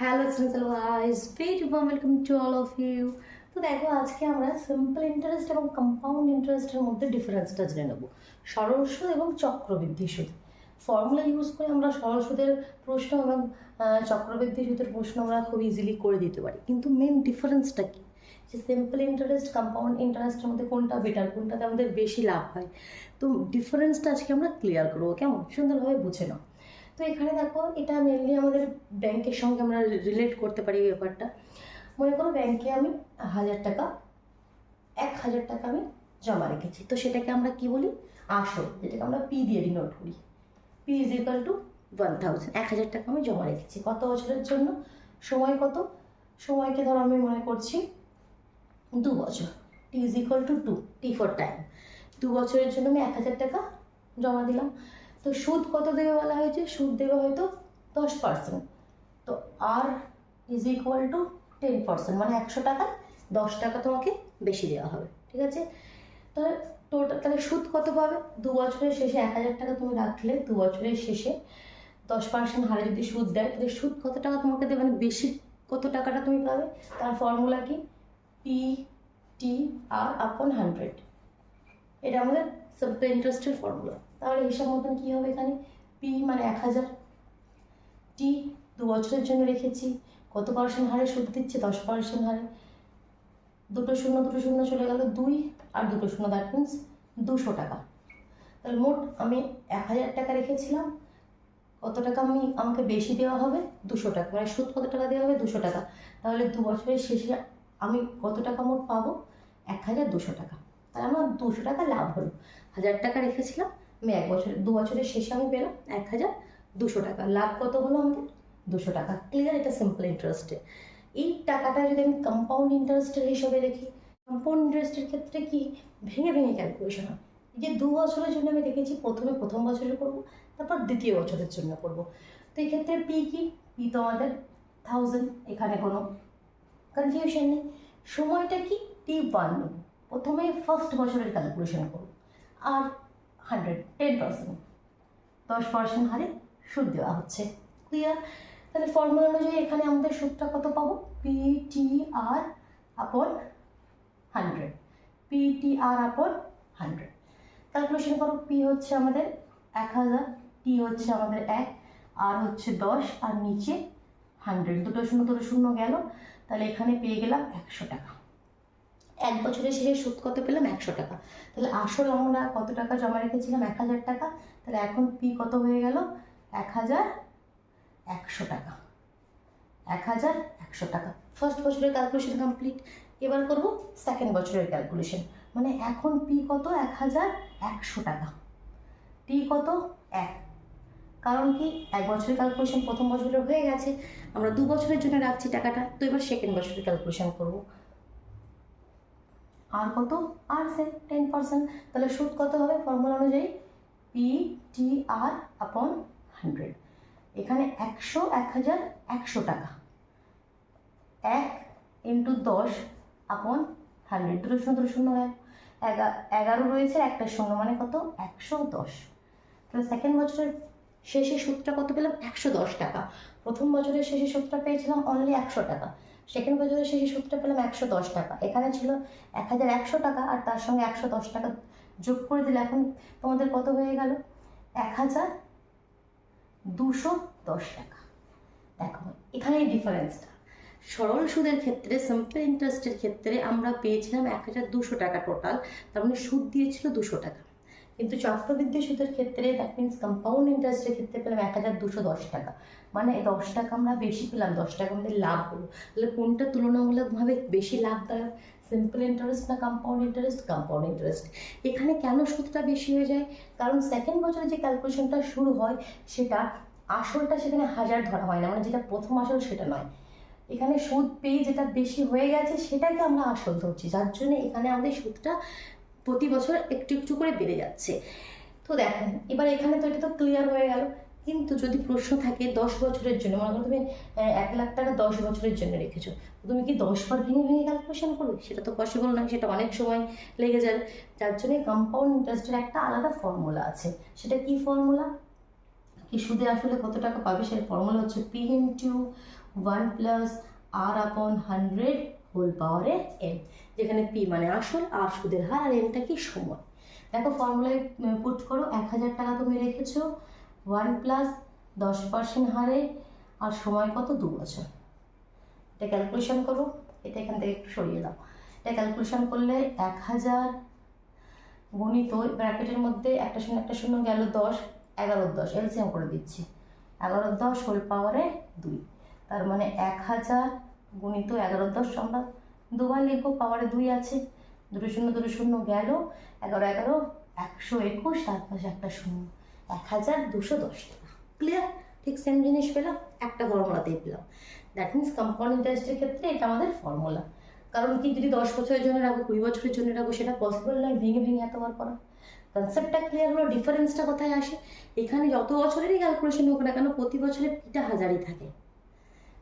Hello guys very welcome to all of you তো দেখো, আজকে আমরা সিম্পল ইন্টারেস্ট এবং কম্পাউন্ড ইন্টারেস্টের মধ্যে ডিফারেন্সটা জেনে নেব। সরল সুদ এবং চক্রবৃদ্ধি সুদ। ফর্মুলা ইউজ করে আমরা সরল সুদের প্রশ্ন এবং চক্রবৃদ্ধি সুদের প্রশ্ন আমরা খুব ইজিলি করে দিতে পারি। কিন্তু মেন ডিফারেন্সটা কী? যে সিম্পল ইন্টারেস্ট কম্পাউন্ড ইন্টারেস্টের মধ্যে কোনটা বেটার কোনটাতে আমাদের বেশি লাভ হয়? তো ডিফারেন্সটা আজকে আমরা ক্লিয়ার করব। কেমন? সুন্দরভাবে বুঝে নাও। তো এখানে দেখো, এটা মেনলি আমাদের ব্যাংকের সঙ্গে আমরা রিলেট করতে পারি ব্যাপারটা। মনে করো ব্যাংকে আমি হাজার টাকা, এক হাজার টাকা আমি জমা রেখেছি। তো সেটাকে আমরা কি বলি? আসল, যেটাকে আমরা পি দিয়ে ডিনোট করি। P is equal to one thousand এক হাজার টাকা আমি জমা রেখেছি। কত বছরের জন্য? সময় কত? সময়কে ধরো আমি মনে করছি দু বছর। T is equal to two T for time দু বছরের জন্য আমি এক হাজার টাকা জমা দিলাম। তো সুদ কত দেবে বলা হয়েছে? সুদ দেবে হয়তো দশ পার্সেন্ট তো R is equal to ten percent মানে একশো টাকা, দশ টাকা তোমাকে বেশি দেওয়া হবে, ঠিক আছে? তাহলে টোটাল তাহলে সুদ কত পাবে? দু বছরের শেষে এক হাজার টাকা তুমি রাখলে, দু বছরের শেষে দশ পার্সেন্ট হারে যদি সুদ দেয়, তাহলে সুদ কত টাকা তোমাকে দেবে? মানে বেশি কত টাকাটা তুমি পাবে? তার ফর্মুলা কি? পি টি আর আপন হান্ড্রেড এটা আমাদের সিম্পল ইন্টারেস্টের ফর্মুলা তাহলে হিসাব মতন কী হবে এখানে? পি মানে এক হাজার। টি দু বছরের জন্য রেখেছি। কত পার্সেন্ট হারে সুদ দিচ্ছে? দশ পার্সেন্ট হারে। দুটো শূন্য দুটো শূন্য চলে গেল দুই, আর দুটো শূন্য দ্যাট মিনস দুশো টাকা। তাহলে মোট আমি এক হাজার টাকা রেখেছিলাম। কত টাকা আমি, আমাকে বেশি দেওয়া হবে? দুশো টাকা। মানে সুদ কত টাকা দেওয়া হবে? দুশো টাকা। তাহলে দু বছরের শেষে আমি কত টাকা মোট পাবো? এক হাজার দুশো টাকা। তাহলে আমার দুশো টাকা লাভ হলো। হাজার টাকা রেখেছিলাম। আমি এক বছর, দু বছরের শেষে আমি পেলাম এক হাজার দুশো টাকা। লাভ কত হলো আমাদের? দুশো টাকা। ক্লিয়ার এটা সিম্পল ইন্টারেস্টে এই টাকাটা যদি আমি কম্পাউন্ড ইন্টারেস্টের হিসাবে দেখি কম্পাউন্ড ইন্টারেস্টের ক্ষেত্রে কি? ভেঙে ভেঙে ক্যালকুলেশন হয়। যে দু বছরের জন্য আমি দেখেছি, প্রথমে প্রথম বছরে করব, তারপর দ্বিতীয় বছরের জন্য করব। তো এই ক্ষেত্রে পি কি? পি তো আমাদের থাউজেন্ড এখানে কোনো কনফিউশন নেই। সময়টা কি? টি ওয়ান প্রথমে ফার্স্ট বছরের ক্যালকুলেশন করব। আর হান্ড্রেড টেন পার্সেন্ট। দশ পার্সেন্ট হারে সুদ দেওয়া হচ্ছে। ক্লিয়ার তাহলে ফর্মুলা অনুযায়ী এখানে আমাদের সুদটা কত পাবো? পি টি আর আপন হান্ড্রেড পি টি আর আপন হান্ড্রেড ক্যালকুলেশন করো পি হচ্ছে আমাদের এক হাজার টি হচ্ছে আমাদের এক আর হচ্ছে দশ, আর নিচে হান্ড্রেড দুটো শূন্য দুটো শূন্য গেল। তাহলে এখানে পেয়ে গেলাম একশো টাকা। এক বছরের শেষে সুদ কত পেলাম? একশো টাকা। তাহলে আসল আমরা কত টাকা জমা রেখেছিলাম? এক হাজার টাকা। তাহলে এখন পি কত হয়ে গেল? এক হাজার একশো টাকা। এক হাজার একশো টাকা। ফার্স্ট বছরের ক্যালকুলেশন কমপ্লিট এবার করব সেকেন্ড বছরের ক্যালকুলেশন মানে এখন পি কত? এক হাজার একশো টাকা। টি কত? এক। কারণ কি? এক বছরের ক্যালকুলেশন প্রথম বছরের হয়ে গেছে। আমরা দু বছরের জন্য রাখছি টাকাটা। তো এবার সেকেন্ড বছরের ক্যালকুলেশন করব। আর কত? আর সে টেন পার্সেন্ট তাহলে সুদ কত হবে? ফর্মুলা অনুযায়ী পি টি আর আপন হান্ড্রেড এখানে একশো, এক হাজার, একশো টাকা। এক ইন্টু দশ আপন হান্ড্রেড দুটো শূন্য দুটো শূন্য এক এগা- এগারো রয়েছে, একটা শূন্য মানে কত? একশো দশ। তাহলে সেকেন্ড বছরের শেষে সুদটা কত পেলাম? একশো দশ টাকা। প্রথম বছরের শেষে সুদটা পেয়েছিলাম অনলি একশো টাকা। সেকেন্ড বছরের সেই সুদটা পেলাম একশো দশ টাকা। এখানে ছিল এক হাজার একশো টাকা আর তার সঙ্গে একশো দশ টাকা যোগ করে দিলে এখন তোমাদের কত হয়ে গেল? এক হাজার দুশো দশ টাকা। দেখো এখানেই ডিফারেন্সটা সরল সুদের ক্ষেত্রে সিম্পল ইন্টারেস্টের ক্ষেত্রে আমরা পেয়েছিলাম এক হাজার দুশো টাকা টোটাল তার মানে সুদ দিয়েছিল দুশো টাকা। কিন্তু চক্রবৃদ্ধি সুদের ক্ষেত্রে দ্যাট মিনস কম্পাউন্ড ইন্টারেস্টের ক্ষেত্রে পেলাম এক হাজার দুশো দশ টাকা। মানে দশ টাকা আমরা বেশি পেলাম, দশ টাকা আমাদের লাভ হলো। তাহলে কোনটা তুলনামূলকভাবে বেশি লাভদায়ক? সিম্পল ইন্টারেস্ট না কম্পাউন্ড ইন্টারেস্ট কম্পাউন্ড ইন্টারেস্ট এখানে কেন সুদটা বেশি হয়ে যায়? কারণ সেকেন্ড বছরে যে ক্যালকুলেশনটা শুরু হয়, সেটা আসলটা সেখানে হাজার ধরা হয় না মানে যেটা প্রথম আসল সেটা নয়। এখানে সুদ পেয়ে যেটা বেশি হয়ে গেছে, সেটাকে আমরা আসল ধরছি। যার জন্য এখানে আমাদের সুদটা প্রতি বছর একটু একটু করে বেড়ে যাচ্ছে। তো দেখেন, এবার এখানে তো এটা তো ক্লিয়ার হয়ে গেল। কিন্তু যদি প্রশ্ন থাকে দশ বছরের জন্য, মনে করো তুমি এক লাখ টাকা দশ বছরের জন্য রেখেছো তুমি কি দশ বার ভেঙে ভেঙে ক্যালকুলেশন করবে? সেটা তো পসিবল নয়, সেটা অনেক সময় লেগে যাবে। যার জন্য কম্পাউন্ড ইন্টারেস্টের একটা আলাদা ফর্মুলা আছে। সেটা কি ফর্মুলা কি সুদে আসলে কত টাকা পাবে? সেই ফর্মুলা হচ্ছে P into one plus R upon hundred whole পাওয়ারে এন যেখানে পি মানে আসল আর সুদের হার আর এনটা কি সময় দেখো ফর্মুলায় পুট করো, এক হাজার টাকা তুমি রেখেছো ওয়ান প্লাস দশ পার্সেন্ট হারে, আর সময় কত? দু বছর। এটা ক্যালকুলেশন করো, এটা এখান থেকে একটু সরিয়ে দাও। এটা ক্যালকুলেশন করলে এক হাজার গণিত ব্র্যাকেটের মধ্যে একটা শূন্য একটা শূন্য গেল দশ, এগারো দশ এলসিএম করে দিচ্ছি। এগারো দশ হোল পাওয়ারে দুই। তার মানে এক হাজার গুণিত এগারো দশ আমরা দুবার লিখব পাওয়ারে দুই আছে। দুটো শূন্য দুটো শূন্য গেল। এগারো এগারো, একশো একুশ তার পাশে একটা শূন্য। এক হাজার দুশো দশ টাকা। ক্লিয়ার ঠিক সেম জিনিস পেলাম, একটা ফর্মুলাতেই পেলাম দ্যাট মিনস কম্পাউন্ড ইন্টারেস্টের ক্ষেত্রে এটা আমাদের ফর্মুলা কারণ কি, যদি দশ বছরের জন্য রাখব কুড়ি বছরের জন্য রাখব সেটা পসিবল নয়, ভেঙে ভেঙে এতবার করা। কনসেপ্টটা ক্লিয়ার হলো ডিফারেন্সটা কোথায় আসে? এখানে যত বছরেরই ক্যালকুলেশন হোক না কেন, প্রতি বছরে পিটা হাজারই থাকে।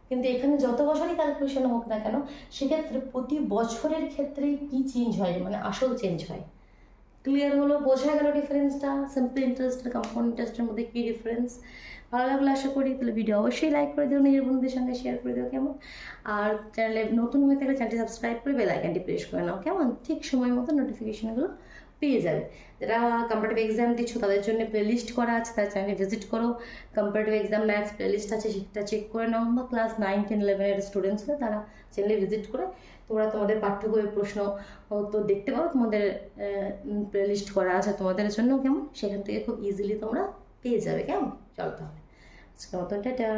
কিন্তু এখানে যত বছরই ক্যালকুলেশন হোক না কেন, সেক্ষেত্রে প্রতি বছরের ক্ষেত্রেই কি চেঞ্জ হয় মানে আসল চেঞ্জ হয়? ক্লিয়ার হলো? বোঝা গেল ডিফারেন্সটা সিম্পল ইন্টারেস্ট আর কম্পাউন্ড ইন্টারেস্টের মধ্যে কী ডিফারেন্স ভালো লাগলে আশা করি, তাহলে ভিডিও অবশ্যই লাইক করে দিও, নিজের বন্ধুদের সঙ্গে শেয়ার করে দিও, কেমন? আর চ্যানেলে নতুন হয়ে থাকলে চ্যানেলটি সাবস্ক্রাইব করে বেল আইকনটি প্রেস করে নাও, কেমন? ঠিক সময় মতো নোটিফিকেশনগুলো পেয়ে যাবে। যারা কম্পারেটিভ এক্সাম দিচ্ছ, তাদের জন্য প্লেলিস্ট করা আছে, তার চ্যানেলে ভিজিট করো। কম্পারেটিভ এক্সাম ম্যাথস প্লেলিস্ট আছে, সেটা চেক করে নাও। বা ক্লাস নাইন টেন ইলেভেনের স্টুডেন্টস হলে তারা চ্যানেলে ভিজিট করে তোমরা তোমাদের পাঠ্য বইয়ের প্রশ্ন তো দেখতে পারো তোমাদের প্লেলিস্ট করা আছে তোমাদের জন্য কেমন? সেখান থেকে খুব ইজিলি তোমরা পেয়ে যাবে, কেমন? চলো তাহলে। মতন, টাটা।